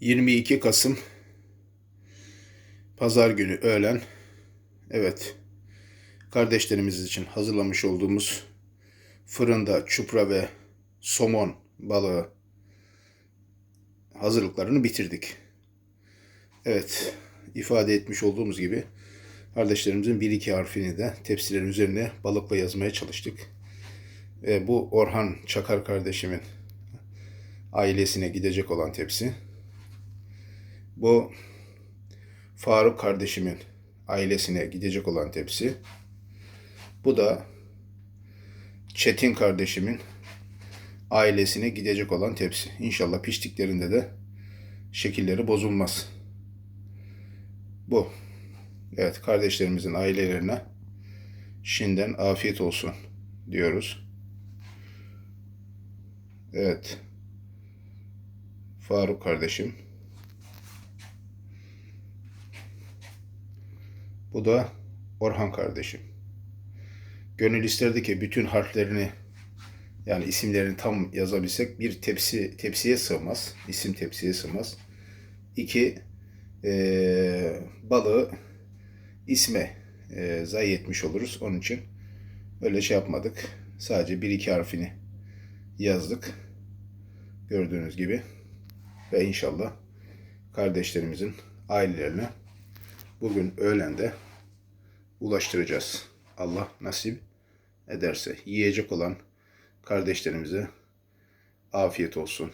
22 Kasım Pazar günü öğlen evet kardeşlerimiz için hazırlamış olduğumuz fırında çupra ve somon balığı hazırlıklarını bitirdik. Evet ifade etmiş olduğumuz gibi kardeşlerimizin bir iki harfini de tepsilerin üzerine balıkla yazmaya çalıştık. Ve bu Orhan Çakar kardeşimin ailesine gidecek olan tepsi. Bu Faruk kardeşimin ailesine gidecek olan tepsi. Bu da Çetin kardeşimin ailesine gidecek olan tepsi. İnşallah piştiklerinde de şekilleri bozulmaz. Bu. Evet kardeşlerimizin ailelerine şimdiden afiyet olsun diyoruz. Evet. Faruk kardeşim. Bu da Orhan kardeşim. Gönül isterdi ki bütün harflerini yani isimlerini tam yazabilsek bir tepsi tepsiye sığmaz. İsim tepsiye sığmaz. İki eee, balığı isme eee zayi etmiş oluruz. Onun için öyle şey yapmadık. Sadece bir iki harfini yazdık. Gördüğünüz gibi. Ve inşallah kardeşlerimizin ailelerine bugün öğlende ulaştıracağız. Allah nasip ederse. Yiyecek olan kardeşlerimize afiyet olsun.